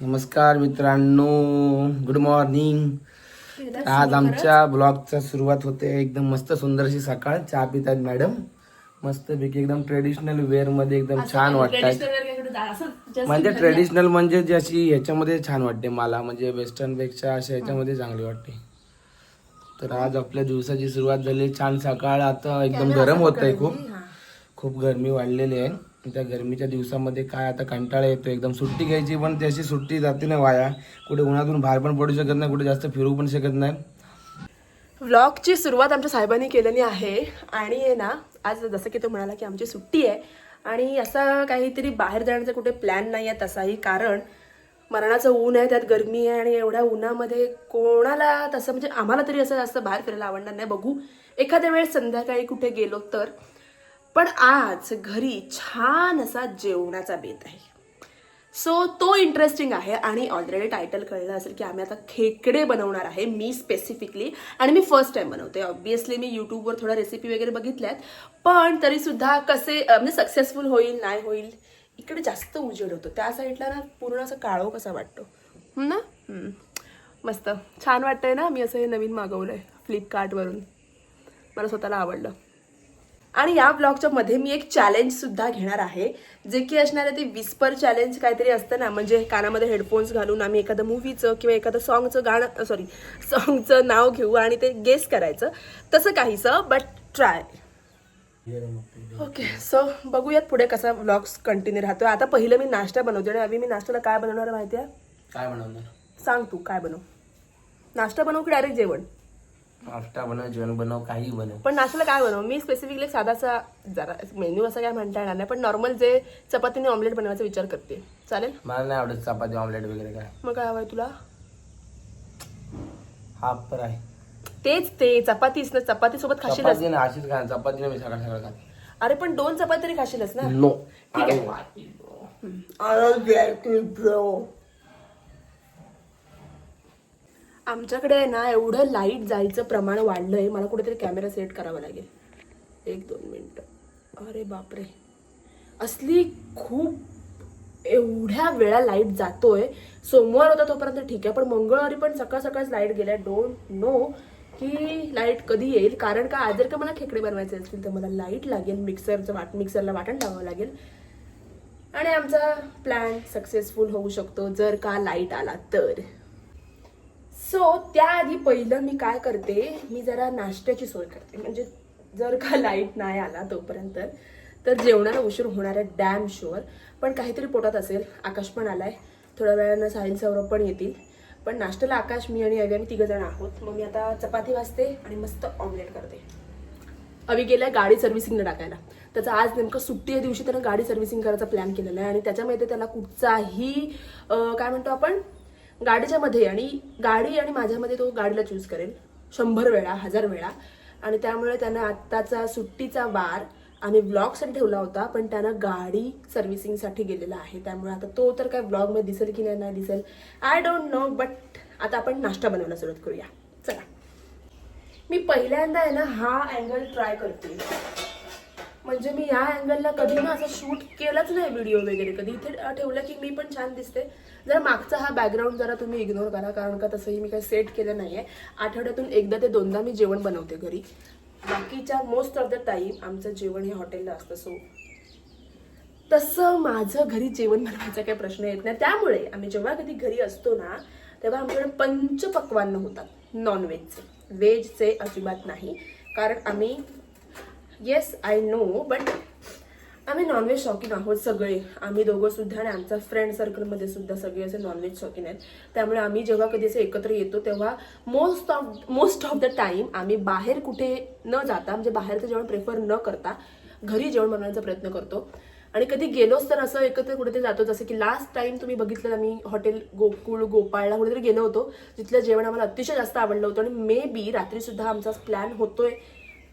नमस्कार मित्रांनो good morning आज आमच्या ब्लॉगचा सुरुवात होते एकदम मस्त सुंदरशी सकाळ चहा पितात मॅडम मस्त पैकी एकदम ट्रेडिशनल वेअरमध्ये एकदम छान वाटतात म्हणजे ट्रेडिशनल म्हणजे जी अशी ह्याच्यामध्ये छान वाटते मला म्हणजे वेस्टर्नपेक्षा अशा ह्याच्यामध्ये चांगली वाटते. तर आज आपल्या दिवसाची सुरुवात झाली छान सकाळ आता एकदम गरम होत आहे खूप. खूप गरमी वाढलेली आहे. त्या गरमीच्या दिवसामध्ये काय आता कंटाळा येतो एकदम सुट्टी घ्यायची पण त्याची सुट्टी जाते ना वाया. कुठे उन्हातून बाहेर पण पडू शकत नाही कुठे जास्त फिरू पण शकत नाही. व्लॉगची सुरुवात आमच्या साहेबांनी केलेली आहे आणि आहे ना आज जसं की तो म्हणाला की आमची सुट्टी आहे आणि असा काहीतरी बाहेर जाण्याचा कुठे प्लॅन नाही आहे तसाही कारण मरणाचं ऊन आहे त्यात गरमी आहे आणि एवढ्या उन्हामध्ये कोणाला तसं म्हणजे आम्हाला तरी असं जास्त बाहेर फिरायला आवडणार नाही. बघू एखाद्या वेळेस संध्याकाळी कुठे गेलो तर पण आज घरी छान असा जेवणाचा बेत आहे. सो तो इंटरेस्टिंग आहे आणि ऑलरेडी टायटल कळलं असेल की आम्ही आता खेकडे बनवणार आहे मी स्पेसिफिकली आणि मी फर्स्ट टाइम बनवते. ऑब्विसली मी यूट्यूबवर थोडा रेसिपी वगैरे बघितल्यात. पण तरीसुद्धा कसे म्हणजे सक्सेसफुल होईल नाही होईल इकडे जास्त उजेड होतो. त्या साईडला ना पूर्ण असं काळो कसा वाटतो. ना? मस्त. छान वाटतंय ना? मी असं हे नवीन मागवलं आहे फ्लिपकार्टवरून मला स्वतःला आवडलं. आणि या ब्लॉगच्या मध्ये मी एक चॅलेंज सुद्धा घेणार आहे. जे की असणार आहे ते विस्पर चॅलेंज काहीतरी असतं ना म्हणजे कानामध्ये हेडफोन्स घालून आम्ही एखादं मूवीचं किंवा एखादं सॉंगचं गाणं सॉरी सॉंगचं नाव घेऊ आणि ते गेस करायचं. तसं काहीसं बट ट्राय ओके सो बघूयात पुढे कसा ब्लॉग्स कंटिन्यू राहतो आता पहिलं मी नाश्ता बनवते आणि अभि मी नाश्त्याला काय बनवणार माहिती आहे काय बनवणार? सांग तू काय बनव? नाश्ता बनव की डायरेक्ट जेवण? नाश्ता बनव जेवण बनव काही बनव. पण नाश्त्याला काय बनव? मी स्पेसिफिकली साधासा जरा मेन्यू असं काय म्हणता येणार नाही पण नॉर्मल जे चपातीने ऑमलेट बनवायचा विचार करते. चालेल? मला नाही आवडत चपाती ऑमलेट वगैरे काय. मग काय हवंय तुला? हाफ पर आहे. तेच ते चपातीच ना चपाती सोबत खाशीलच. चपाती ना अशीच खा चपाती ना मी सकाळ सकाळ खाते. अरे पण दोन चपाती तरी खाशीलच ना. नो ठीक आहे. आमच्याकडे आहे ना एवढं लाइट जायचं प्रमाण वाढलं आहे मला कुठेतरी कॅमेरा सेट करावा लागेल. एक दोन मिनटं. अरे बापरे. असली खूप एवढ्या वेळा लाइट जातोय. सोमवार होता तोपर्यंत ठीक आहे पण मंगळवारी पण सकाळ सकाळच लाइट गेल्या. डोंट नो की लाइट कधी येईल. कारण का आज जर का मला खेकडे बनवायचे असतील तर मला लाइट लागेल मिक्सरचं वाट मिक्सरला वाटण लावावं लागेल. आणि आमचा प्लॅन सक्सेसफुल होऊ शकतो जर का लाइट आला तर. सो त्याआधी पहिलं मी काय करते मी जरा नाश्त्याची सोय करते. म्हणजे जर का लाइट नाही आला तोपर्यंत तर जेवणाला उशीर होणार आहे डॅम शुअर पण काहीतरी पोटात असेल आकाश पण आलाय. थोड्या वेळानं साहिल सौरभ पण येतील. पण नाश्त्याला आकाश मी आणि अवी आम्ही तिघं जण आहोत. मग मी आता चपाती वाजते आणि मस्त ऑमलेट करते. अवी गेलाय गाडी सर्व्हिसिंगला टाकायला. त्याचा आज नेमकं सुट्टी या दिवशी त्यानं गाडी सर्व्हिसिंग करायचा प्लॅन केलेला आहे. आणि त्याच्यामध्ये त्याला कुठचाही काय म्हणतो आपण? गाडीच्या मध्ये आणि गाडी आणि माझ्यामध्ये तो गाडीला चूज करेल. शंभर वेळा हजार वेळा. आणि त्यामुळे त्यानं आत्ताचा सुट्टीचा वार आम्ही ब्लॉगसाठी ठेवला होता पण त्यानं गाडी सर्व्हिसिंगसाठी गेलेला आहे. त्यामुळे आता तो तर काय ब्लॉगमध्ये दिसेल की नाही नाही दिसेल? आय डोंट नो बट आता आपण नाश्ता बनवायला सुरुवात करूया. चला. मी पहिल्यांदा आहे ना हा अँगल ट्राय करते. म्हणजे मी या अँगलला कधी ना असं शूट केलंच नाही व्हिडिओ वगैरे. कधी इथे ठेवलं की मी पण छान दिसते. जरा मागचा हा बॅकग्राऊंड जरा तुम्ही इग्नोर करा कारण का तसंही मी काही सेट केलं नाही आहे आठवड्यातून एकदा ते दोनदा मी जेवण बनवते घरी. बाकीच्या मोस्ट ऑफ द टाईम आमचं जेवण हे हॉटेलला असतं. सो तसं माझं घरी जेवण बनवायचा काही प्रश्न येत नाही. त्यामुळे आम्ही जेव्हा कधी घरी असतो ना तेव्हा आमच्याकडे पंचपक्वान्न होतात. नॉनव्हेजचे व्हेजचे अजिबात नाही. कारण आम्ही येस आय नो बट आम्ही नॉनव्हेज शौकीन आहोत सगळे. आम्ही दोघं सुद्धा आणि आमच्या फ्रेंड सर्कलमध्ये सुद्धा सगळे असे नॉनव्हेज शौकीन आहेत. त्यामुळे आम्ही जेव्हा कधी असे एकत्र येतो तेव्हा most of most of the time आम्ही बाहेर कुठे न जाता म्हणजे बाहेरचं जेवण प्रेफर न करता घरी जेवण बनवण्याचा प्रयत्न करतो. आणि कधी गेलोच तर असं एकत्र कुठेतरी जातो जसं की लास्ट टाइम तुम्ही बघितलं आम्ही हॉटेल गोकुळ गोपाळला कुठेतरी गेलो होतो तिथलं जेवण आम्हाला अतिशय जास्त आवडलं होतं. आणि मे बी रात्रीसुद्धा आमचा प्लॅन होतोय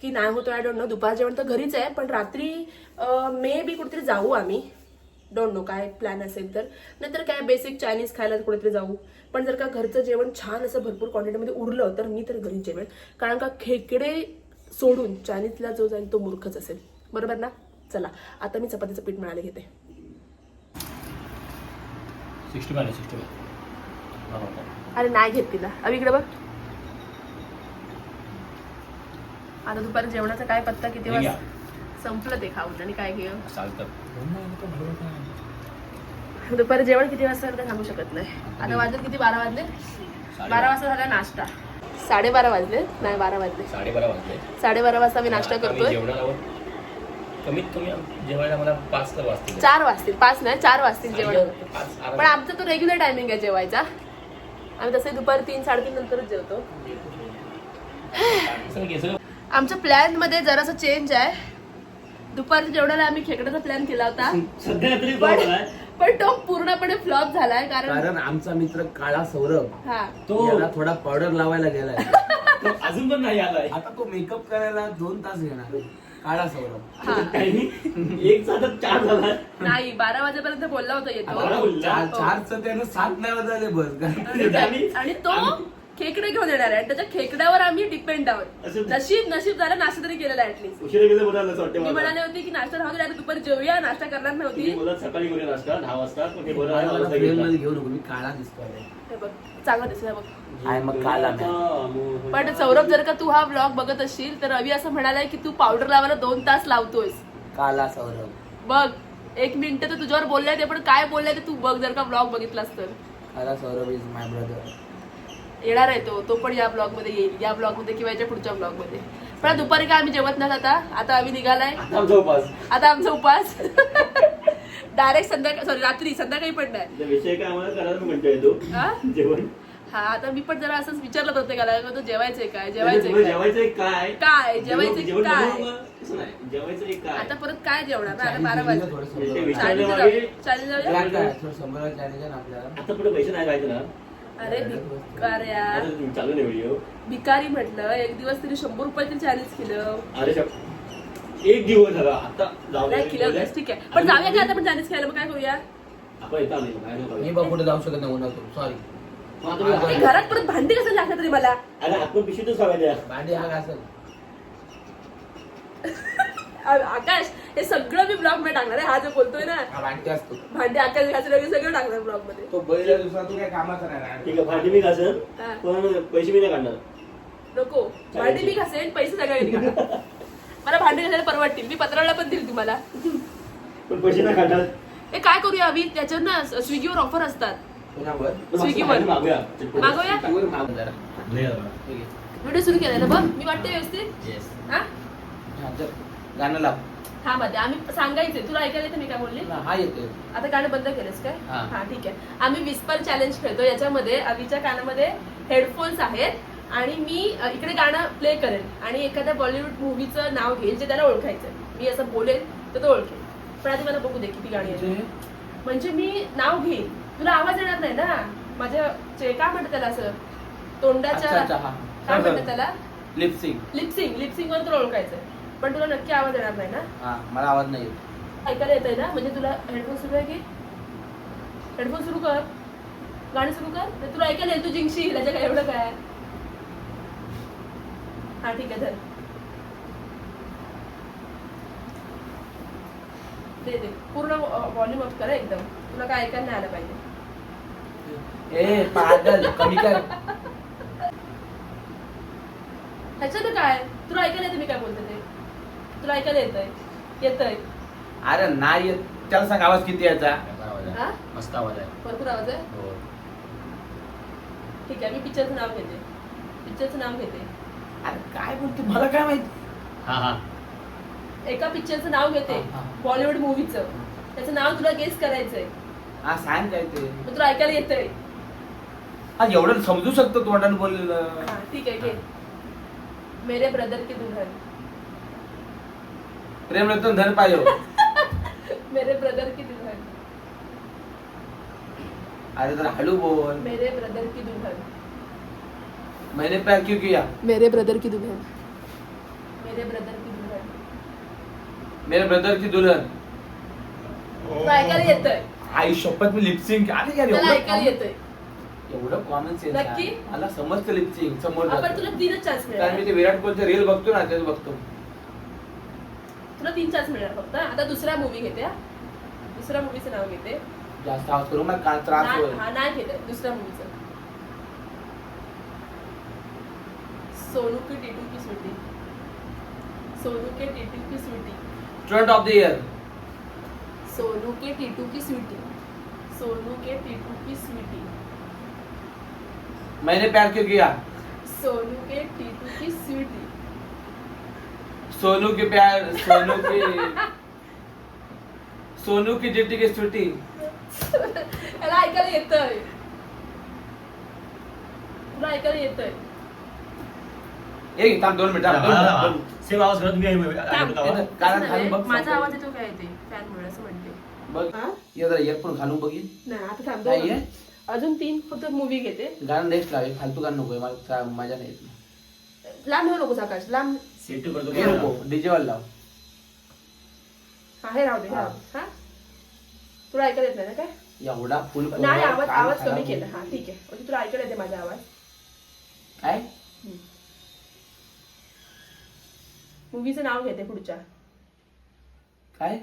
की नाही होतो आय डोंट नो दुपार जेवण तर घरीच आहे पण रात्री मे बी कुठेतरी जाऊ आम्ही. डोंट नो काय प्लॅन असेल तर. नाहीतर काय बेसिक चायनीज खायला कुठेतरी जाऊ. पण जर का घरचं जेवण छान असं भरपूर क्वांटिटीमध्ये उरलं तर मी तर घरी जेवेन. कारण का खेकडे सोडून चायनीजला जो जाईल तो मूर्खच असेल. बरोबर ना? चला आता मी चपातीचं पीठ मिळाले घेते. अरे नाही घेत तिला. अभि इकडे बघ. आता दुपारी जेवणाचा काय पत्ता किती. वाजता संपलं ते खाऊन. आणि काय घेऊ दुपारी जेवण किती वाजता ते सांगू शकत नाही. आता वाजले किती? बारा वाजले? बारा वाजता झाला नाश्ता. साडेबारा वाजले? नाही बारा वाजले. साडेबारा वाजले. साडेबारा वाजता मी नाश्ता करतोय. कमीत कमी जेवायला मला पाच तर वाजतील. चार वाजतील. पाच नाही चार वाजतील जेवण. पण आमचा तो रेग्युलर टायमिंग आहे जेवायचा. आम्ही तसे दुपारी तीन साडेतीन नंतरच जेवतो. आमच्या प्लॅनमध्ये जरासा चेंज आहे. दुपारच्या जेवणाला आम्ही खेकड्याचा प्लॅन केला होता. सध्या तरी पण पण तो पूर्णपणे फ्लॉप झालाय कारण कारण आमचा मित्र काळा सौरभ हा. तो याला थोडा पावडर लावायला गेलाय. तो अजून पण नाही आलाय. आता तो मेकअप करायला दोन तास घेणार काळा सौरभ. हा. टायमिंग एक चार झालाय. नाही बारा वाजेपर्यंत बोलला होता बारा येतो बोलला? चार चारचं त्यानं सात नाही वाजले बस. आणि तो खेकडे घेऊन येणार आहे. आणि त्याच्या खेकड्यावर आम्ही डिपेंड आहोत. असं- नशीब नशीब झालं नाश्ता तरी केलेला ऍटलीस्ट उशिरा गेलं बरं असं वाटतं मी मला. म्हणाले होती की नाश्ता राहू दे आता दुपारी जेवूया नाश्ता करणार तुम्ही नव्हती बोलत सकाळी करूया नाश्ता दहा वाजता पण हे बरं आहे, मला वाजता फ्रेम घेतला. मध्ये घेऊ नको मी काळा दिसतोय. हे बघ चांगलं दिसलं बघ. आहे मग काला पण सौरभ जर का तू हा ब्लॉग बघत असशील तर रवी असं म्हणालाय की तू पावडर लावायला दोन तास लावतोयस. काला सौरभ. बघ एक मिनिट तर तुझ्यावर बोललाय ते पण काय बोललाय ते तू बघ जर का ब्लॉग बघितलास तर. काला सौरभ इज माय ब्रदर येणार आहे तो. तो पण या ब्लॉगमध्ये येईल. या ब्लॉगमध्ये किंवा याच्या पुढच्या ब्लॉगमध्ये पण दुपारी काय आम्ही जेवत नाही आता? आता आम्ही निघालाय. आता आमचा उपास. आता आमचा उपास. डायरेक्ट संध्याकाळी सॉरी रात्री. संध्याकाळी पण नाही. हा? जेवण. हा आता मी पण जरा असंच विचारलं प्रत्येकाला का तो जेवायचंय काय? म्हणजे जेवायचंय काय? जेवायचंय काय? काय? जेवायचंय काय? आता परत काय जेवणार? ना आता बारा वाजले. ते चालेल विचारलं जाऊ- मागे. चालेल जाऊया अरे तुम्ही चालू नाही व्हिडिओ. भिकारी म्हटलं एक दिवस तरी शंभर रुपयाचे चॅलेंज केलं. अरे शप- एक दिवस झाला आता जाऊ दे. नाही केलं ठीक आहे. पण जाऊया का आता आपण चॅलेंज खेळायला? मग काय करूया? आपण येतो. मी बा कुठे जाऊ शकत नाही उन्हातून सॉरी घरात परत भांडी कसं लागतात तरी मला? अरे हवायच्या भांडी हा असेल आ- आकाश हे सगळं मी ब्लॉगमध्ये टाकणार आहे. हा जो बोलतोय ना हा भांडी असतो. भांडी आकाश घासून वगैरे सगळं टाकणार ब्लॉगमध्ये तो बैल दुसरा तू काय कामाचा नाही ठीक आहे भांडी मी घासन हा. पण पैसे मी नाही काढणार. नको. भांडी मी घासेन पैसे सगळे घाला मला भांडी घासायला परवडतील. मी पत्राला पण दिली तुम्हाला. पण पैसे नाही काढणार. हे काय करूया आम्ही? त्याच्यावर ना स्विगीवर ऑफर असतात. कोणावर? तर स्विगीवर. भांडी मागूया. मागवूया वर माग जरा. नाही आला. ठीक आहे. व्हिडिओ सुरू केलाय ना बघ? मी वाटते व्यवस्थित. हा? हा. गाणं लाव. हा मध्ये. आम्ही सांगायचंय. तुला ऐकायला येतं मी काय बोलली? हा, येतोय. आता गाणं बंद केलंस काय? हा. हा ठीक आहे. आम्ही विस्पर चॅलेंज खेळतो याच्यामध्ये अवीच्या कानामध्ये हेडफोन्स आहेत आणि मी अ, इकडे गाणं प्ले करेन. आणि एखाद्या बॉलिवूड मूवीचं नाव घेईल जे त्याला ओळखायचं मी असं बोलेन तर तो ओळखेल. पण आधी मला बघू दे किती गाणी आहेत. म्हणजे? म्हणजे मी नाव घेईन तुला आवाज येणार नाही ना? माझ्या चे- काय म्हणतात त्याला असं. तोंडाच्या अच्छा, अच्छा, हा. काय म्हणतात त्याला? लिपसिंग लिपसिंग लिपसिंग वर तुला ओळखायचं पण तुला नक्की आवाज येणार नाही ना? हा मला आवाज नाही येत. ऐकायला येतंय ना? म्हणजे तुला हेडफोन सुरू आहे की? हेडफोन सुरू कर. गाणं सुरू कर. तर तुला ऐकायला येईल तू जिंकशील. त्याच्या काय एवढं काय? हा ठीक आहे धर. दे दे. पूर्ण व्हॉल्यूम अप कर एकदम. तुला काय ऐकायला नाही आलं पाहिजे. ए पागल. कमी कर. ह्याच्यात काय? तुला ऐकायला येतं मी काय बोलते ते? तुला ऐकायला येतंय? येतंय. अरे नाही येत. त्याला सांग आवाज किती याचा बरा आवाज हा? आहे. मस्त आवाज आहे. भरपूर आवाज आहे? हो. ठीक आहे मी पिक्चरचं नाव घेते. पिक्चरचं नाव घेते. अरे काय बोलतो? मला काय माहिती? हा हा. एका पिक्चरचं नाव घेते. हा, हा. बॉलिवूड मूवीचं त्याचं नाव तुला गेस करायचंय. हा सांग काय ते. मग तुला ऐकायला येतंय. हा एवढं समजू शकतो तोंडाने बोललेलं. हा ठीक आहे घे. मेरे ब्रदर की दुल्हन. प्रेम रतन धन पायो. मेरे ब्रदर की दुल्हन. अरे जरा हळू बोल. मेरे ब्रदर की दुल्हन. मैंने प्यार क्यों किया? मेरे ब्रदर की दुल्हन. मेरे ब्रदर की दुल्हन. मेरे ब्रदर की दुल्हन. तुला ऐकायला येतंय. आई शपथ मी लिपसिंग अरे यार त्याला एवढं ऐकायला common- येतंय. एवढं कॉमन सेन्स नक्की? मला समजतं लिपसिंग समोर आपण जातं. तुला तीनच चान्स कारण मी मिळणार ते विराट कोहलीचे रील बघतो ना तेच बघतो. तुला तीन चान्स मिळणार फक्त. आता दुसरा मूवी घेते हा. दुसऱ्या मूवीचं नाव घेते. जास्त आवाज़ करू कान त्रास हा नाही दुसऱ्या मूवीचं सोनू की Titu Ki Sweety. Sonu Ke Titu Ki Sweety. Student of the year Sonu Ke Titu Ki Sweety. Sonu के टिटू की स्वीटी. मैंने प्यार क्यों किया? सोनू के टीटू की स्वीटी. सोनू के प्यार सोनू की सोनू की चिट्टी की स्वीटी याला ऐकायला येतंय. तुला ऐकायला येतंय. एक थांब दोन मिनिट थांब, दोन मिनिट, दोन मिनिट. सेम आवाज करत मी. कारण तसं खाली नाही, बघ माझा. आवाज येतो काय येते फॅनमुळे असं म्हणते. बघ हा? ये जरा इयरफोन घालून बघील नाही आता थांब नाहीये? अजून तीन फक्त मूवी घेते. गाणं नेक्स्ट लावे फालतू गाणं नको मला चा- मजा नाही येत. लांब नको आकाश लांब सेट करतो. हे डीजे वाला लाव. हा हे राहू दे. हा. तुला ऐकायला येत नाही ना काय? एवढा फुल नाही आवाज आवाज कमी केला. हा ठीक आहे. म्हणजे तुला ऐकायला येते माझा आवाज. काय? मूवीचं नाव घेते पुढच्या. काय?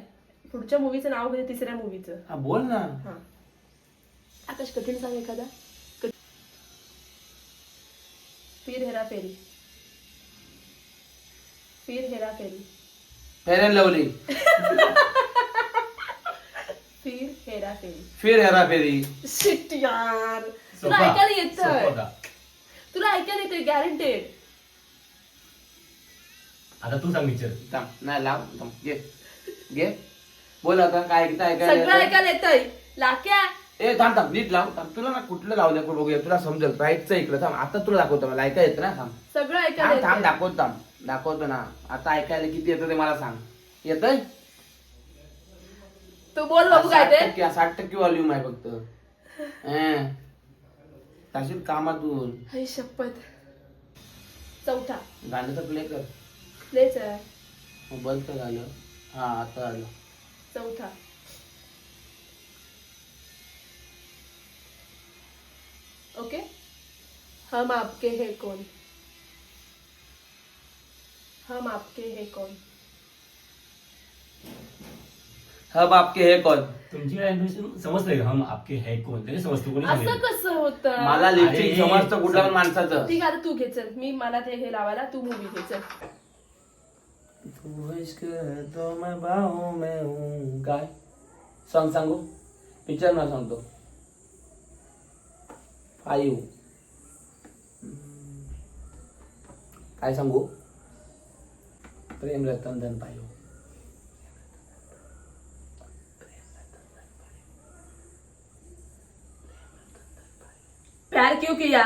पुढच्या मूवीचं नाव घेते तिसऱ्या मूवीचं हा बोल ना. हा. आकाश कठीण सांग एखादा. फिर हेरा फेरी. फिर हेरा फेरी। फेर अँड लवली फिर हेरा फेरी। फिर हेरा फेरी। शिट यार। तुला सोपा. ऐकायला सोपा होता. तुला ऐकायला येतंय गॅरंटेड आता तू सांग पिक्चर थांब नाही लाव थांब घे. घे. बोल आता काय ऐकता सगळं ऐकायला ऐकायला येतंय. लाक्या. ए थांब थांब नीट लाव. थांब तुला ना कुठलं लावू दे बघूया. तुला समजेल राईटचं ऐकलं थांब आता तुला दाखवतो मला ऐकायला येतं ना थांब. सगळं ऐकायला थांब थांब येतंय. दाखवतो थांब. दाखवतो ना. आता ऐकायला किती येतं ते मला सांग. येतंय? तू बोल बघू काय साठ ते? टक्के साठ टक्के व्हॉल्यूम आहे फक्त. जाशील कामातून. हाय शपथ. चौथा. गाणं तर प्ले कर. प्लेच आहे. मग बंद तर झालं. हा आता आलं चौथा. ओके? हम आपके है कौन? हम आपके है कौन? हम आपके हे कोण तुमची information समजतंय का? हम आपके है कोण तरी समजतो कोणी असं सांगेल. कसं होत? मला अरे, समजतं कुठल्या पण माणसाचं. ठीक आहे आता तू घे चल. मी मला ते हे लावायला तू मूवी घे चल. तू इश्क तो मैं बाहों में हूँ. काय? सॉन्ग सांगू? पिक्चर ना सांगतो. फाईव्ह काय सांगू? प्रेम रतन धन पायो। प्यार क्यों किया?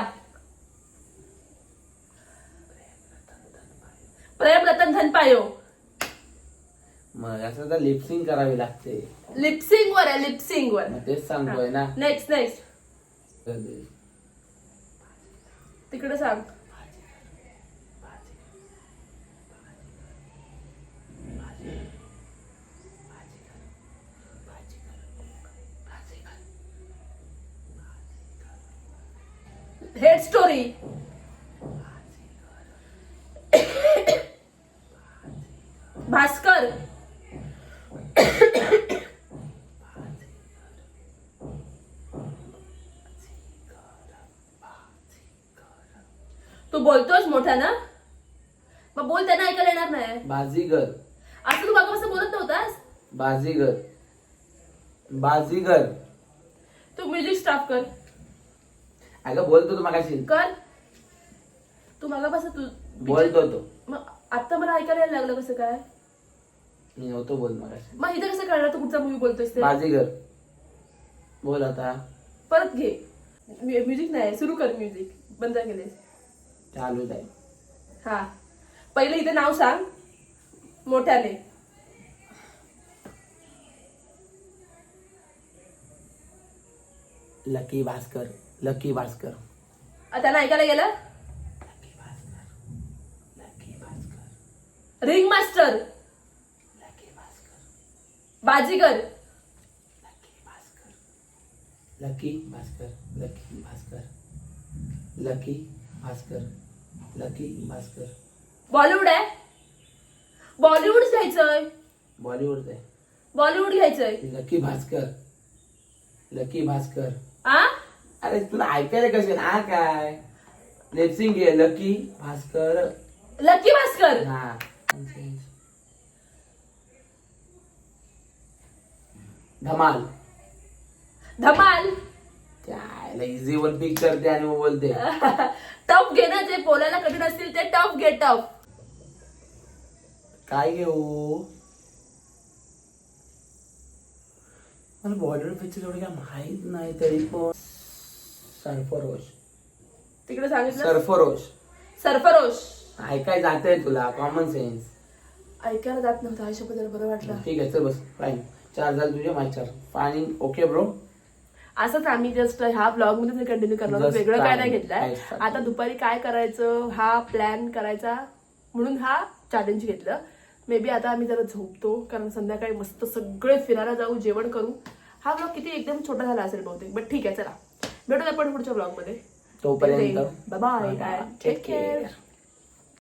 प्रेम रतन धन पायो। मग असं तर लिपसिंग करावी लागते. लिपसिंग वर आहे लिपसिंग वर. मग तेच सांगतोय ना. नेक्स्ट नेक्स्ट तिकडे सांग. स्टोरी भास्कर. तू बोलतोस मोठा ना मग बोल त्यांना ऐकायला येणार नाही. बाजीगर. असं तू मागापासून बोलत नव्हतास? बाजीगर. बाजीगर. तू म्युझिक स्टॉप कर. अगं बोलतो तू मागाशी कर. तू मागापासून तू बोलतो तो. मग आता मला ऐकायला यायला लागलं कसं काय? मी नव्हतो बोल मागाशी. मग इथं कसं कळलं तू कुठचा मूवी बोलतोयस ते? बाजीगर बोल आता. परत घे. म्युझिक नाही सुरू कर म्युझिक बंद केलेस चालूच आहे हा. पहिले इथे नाव सांग. मोठ्याने. लकी भास्कर. लकी भास्कर आ, त्यांना ऐकायला गेलं lucky Bhaskar lucky Bhaskar ring master lucky Bhaskar Baazigar Lucky Bhaskar lucky Bhaskar lucky Bhaskar lucky Bhaskar lucky Bhaskar Bollywood आहे बॉलिवूड घ्यायचंय बॉलिवूड आहे बॉलिवूड घ्यायचंय लकी भास्कर लकी भास्कर अरे तुला ऐकायला कसे हा काय? लेप्सिंग घे लकी भास्कर लकी भास्कर हा. धमाल. धमाल? त्याला इझी वन पिक करते आणि मग बोलते. टफ घे ना जे बोलायला कठीण असतील ते टफ घे टफ काय घेऊ? मला बॉर्डर पिक्चर एवढं काय माहीत नाही तरी पण. सरफरोश तिकडे सांगितलं? सरफरोश सरफरोश ऐकाय जाते तुला कॉमन सेन्स ऐकायला जात नव्हतं आयुष्याबद्दल बरं वाटलं. ठीक आहे चल बस फाईन चार झाले तुझे माझे चार. फाईन ओके ब्रो असंच आम्ही जस्ट ह्या ब्लॉगमध्ये कंटिन्यू करणार आहोत. Just वेगळं काय नाही घेतलंय. आता दुपारी काय करायचं हा प्लॅन करायचा म्हणून हा चॅलेंज घेतलं. मे बी आता आम्ही जरा झोपतो कारण संध्याकाळी मस्त सगळे फिरायला जाऊ जेवण करू. हा ब्लॉग किती एकदम छोटा झाला असेल बहुतेक बट ठीक आहे चला. भेटूया आपण पुढच्या ब्लॉगमध्ये. तोपर्यंत बाय बाय टेक केअर